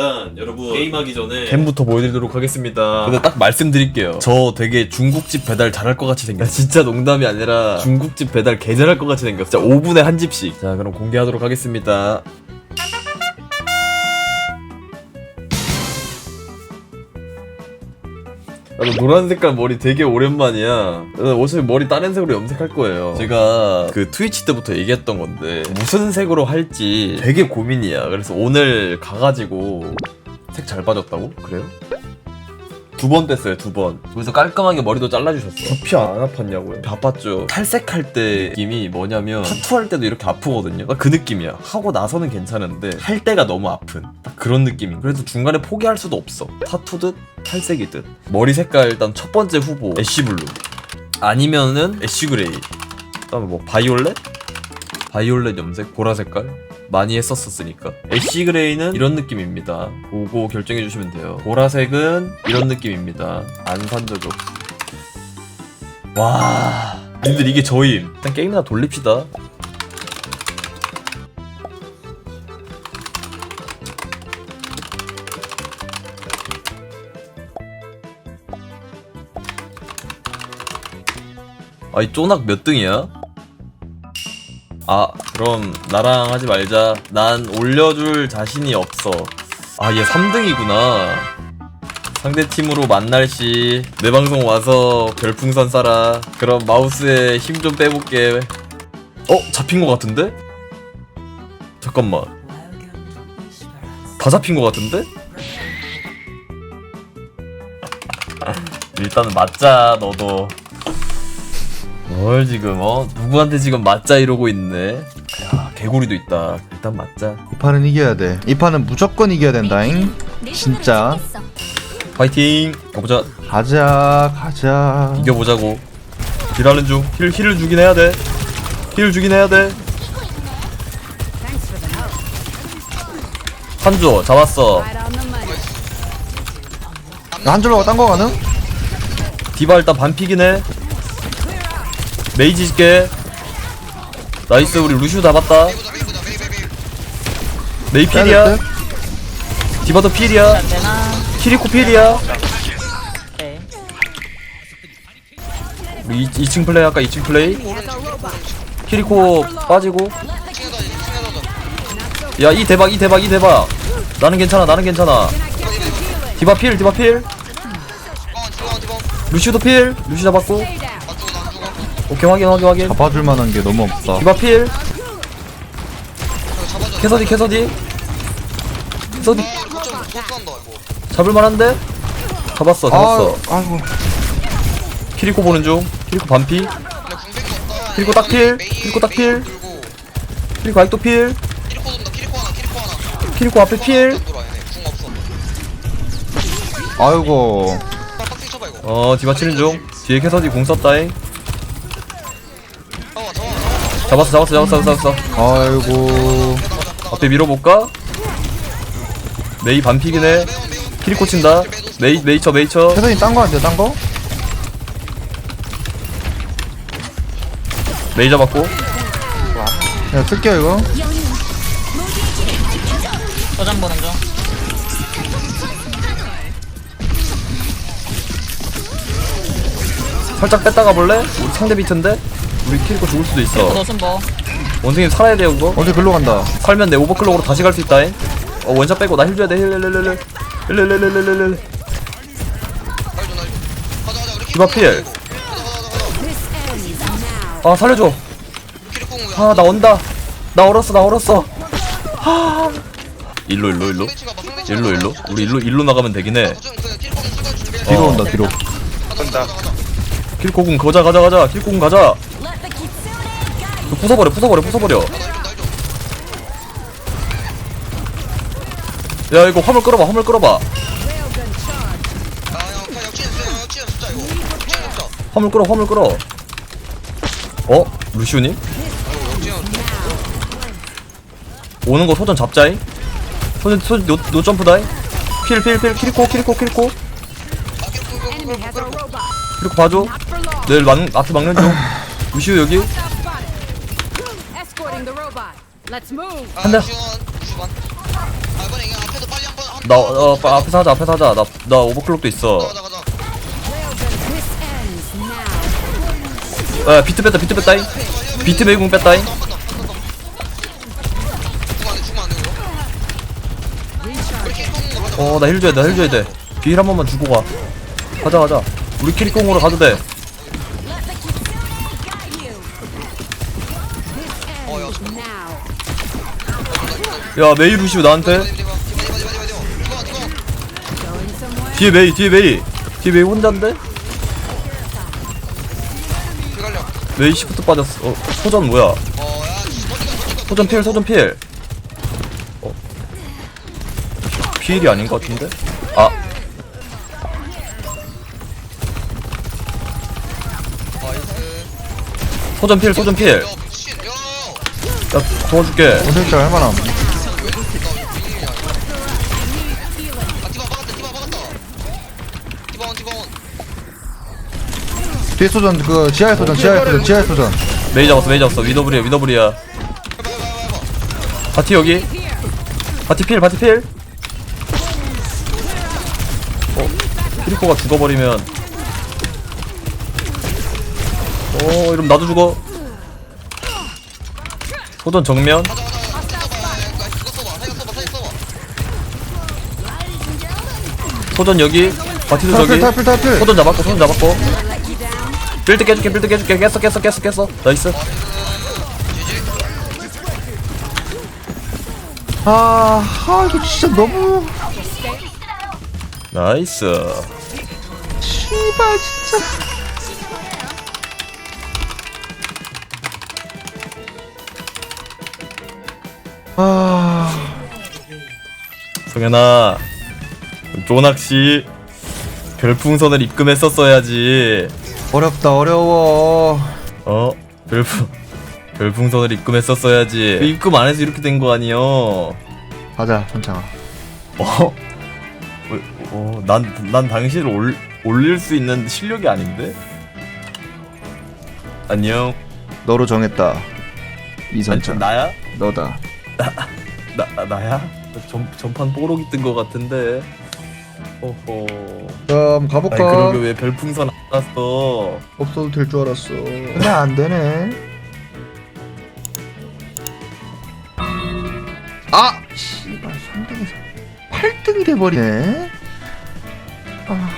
일단 여러분 게임하기 전에 템부터 보여드리도록 하겠습니다. 근데 딱 말씀드릴게요. 저 되게 중국집 배달 잘할 것 같이 생겼어요. 진짜 농담이 아니라 중국집 배달 개 잘할 것 같이 생겼어. 진짜 5분에 한 집씩. 자, 그럼 공개하도록 하겠습니다. 나도 노란 색깔 머리 되게 오랜만이야. 나 어차피 머리 다른 색으로 염색할 거예요. 제가 그 트위치 때부터 얘기했던 건데 무슨 색으로 할지 되게 고민이야. 그래서 오늘 가가지고 색 잘 빠졌다고? 그래요? 두 번 뗐어요, 두 번. 그래서 깔끔하게 머리도 잘라주셨어. 두피 안 아팠냐고요? 아팠죠. 탈색할 때 느낌이 뭐냐면 타투할 때도 이렇게 아프거든요. 그 느낌이야. 하고 나서는 괜찮은데 할 때가 너무 아픈. 딱 그런 느낌이. 그래서 중간에 포기할 수도 없어. 타투듯 탈색이듯. 머리 색깔 일단 첫 번째 후보 애쉬 블루. 아니면은 애쉬 그레이. 그다음에 뭐 바이올렛? 바이올렛 염색 보라 색깔 많이 했었었으니까. 애쉬 그레이는 이런 느낌입니다. 보고 결정해 주시면 돼요. 보라색은 이런 느낌입니다. 안 산 적이 없어 와 님들 이게 저임 일단 게임이나 돌립시다. 아이 쪼낙 몇 등이야? 아 그럼 나랑 하지 말자 난 올려줄 자신이 없어 아 얘 3등이구나 상대 팀으로 만날 시 내 방송 와서 별풍선 쏴라 그럼 마우스에 힘 좀 빼볼게 어? 잡힌 것 같은데? 잠깐만 다 잡힌 것 같은데? 일단은 맞자 너도 뭘 지금 어? 누구한테 지금 맞자 이러고 있네 야 개구리도 있다. 일단 맞자. 이 판은 이겨야 돼. 이 판은 무조건 이겨야 된다잉. 진짜. 파이팅! 가보자. 가자, 가자. 이겨보자고. 딜하는 중 힐 힐을 주긴 해야 돼힐 주긴 해야 돼. 한조 잡았어. 한 줄로 딴거 가능? 디바 일단 반피긴 해. 메이지 줄게 나이스 우리 루시우 잡았다. 메이 필이야? 디바도 필이야. 되나? 키리코 필이야. 네. 우리 2, 층 플레이 할까 2층 플레이? 키리코 빠지고. 야이 대박 이 대박 이 대박. 나는 괜찮아 나는 괜찮아. 디바 필 디바 필. 루시도 필. 루시 잡았고 오케이 확인 확인 확인. 잡아줄 만한 게 너무 없다. 디바 필. 캐서디 캐서디. 캐서디. 잡을 만한데? 잡았어 잡았어. 아, 아이고. 키리코 보는 중. 키리코 반피. 키리코 딱 필. 키리코 딱필. 키리코 아직도 필. 키리코 앞에 필. 아이고. 어 디바 치는 중. 뒤에 캐서디 공 썼다잉 잡았어 잡았어 잡았어 잡았어 아이고. 앞에 밀어볼까? 메이 해 키리코 친다 메이 메이쳐 메이쳐 태선이 딴거 딴 거? 메이 잡았고 야, 쓸게요, 이거. 도전 보는 중. 살짝 뺐다 가 볼래? 우리 상대 비트인데? 우리 키리코 죽을 수도 있어. 뭐. 원숭이 살아야 돼요 그거 어디 글로 간다. 살면 내 오버클럭으로 다시 갈 수 있다잉. 어 원샷 빼고 나 힐 줘야 돼. 힐힐힐힐힐. 힐힐힐힐힐힐 디바 필. 아 살려줘. 아나 온다. 나 얼었어 나 얼었어. 하. 일로 일로 일로. 일로 일로. 우리 일로 일로 나가면 되긴 해. 뒤로 온다, 뒤로. 킬코군 가자 가자 가자. 킬코군 가자 이거 부숴버려 부숴버려 부숴버려. 야 이거 화물 끌어봐 화물 끌어봐. 화물 끌어 화물 끌어. 어? 루시우님? 오는 거 소전 잡자잉? 소전 소전 노, 노 점프다잉? 필필필 키리코 키리코 키리코. 키리코 봐줘. 내일 막, 앞에 막는 중. 루시우 여기 Let's move. 한대 아, 이번에 이거 앞에서 빨리 한번 나 어, 빠- 앞에서 하자 앞에서 하자. 나, 나 오버클럭도 있어. 가자 가자 This ends now. 야 비트 뺐다 비트 뺐다잉 비트 메이공 뺐다잉 죽으면 안 돼 죽으면 안 돼 이거. 이렇게 똥 가자 어 나 힐 줘야 돼힐 줘야 돼딜한 번만 주고 가. 가자 가자. 우리 키리콩으로 가도 돼 메이 루시오 나한테. 뒤에 메이 뒤에 메이 뒤에 메이 혼잔데? 메이 시프트 빠졌어 어 소전 뭐야 소전 필 소전 필 어. 필이 아닌 것 같은데? 아 소전 필 소전 필야 미친 야나 도와줄게 원숭이 짤 할만함 뒤에 소전 그 지하에 소전 지하에 소전 지하에 소전. 메이 잡았어 메이 잡았어. 위더블이야 위더블이야. 바티 여기. 바티 필 바티 필. 어? 키리코가 죽어버리면. 어 이러면 나도 죽어. 소전 정면. 소전 여기 바티도 저기. 탈필 탈필 소전 잡았고 소전 잡았고. 빌드 깨줄게 빌드 깨줄게. 깼어 깼어 깼어 깼어 나이스. 아, 아 이거 진짜 너무. 나이스. 씨발 진짜. 아. 성현아 쪼낚시 별풍선을 입금했었어야지 어렵다 어려워 어? 별풍 별풍선을 입금했었어야지 입금 안 해서 이렇게 된 거 아니여 가자 천창아 어? 어, 난, 난 당신을 올, 올릴 수 있는 실력이 아닌데? 안녕 너로 정했다 이선창 나야? 너다 나, 나야? 전, 전판 뽀록이 뜬 거 같은데 호호. 그럼 아니 가볼까? 그러게 왜 별풍선 안 났어? 없어도 될 줄 알았어. 근데 안 되네. 아! 씨발 3등에서 8등이 돼버리네. 아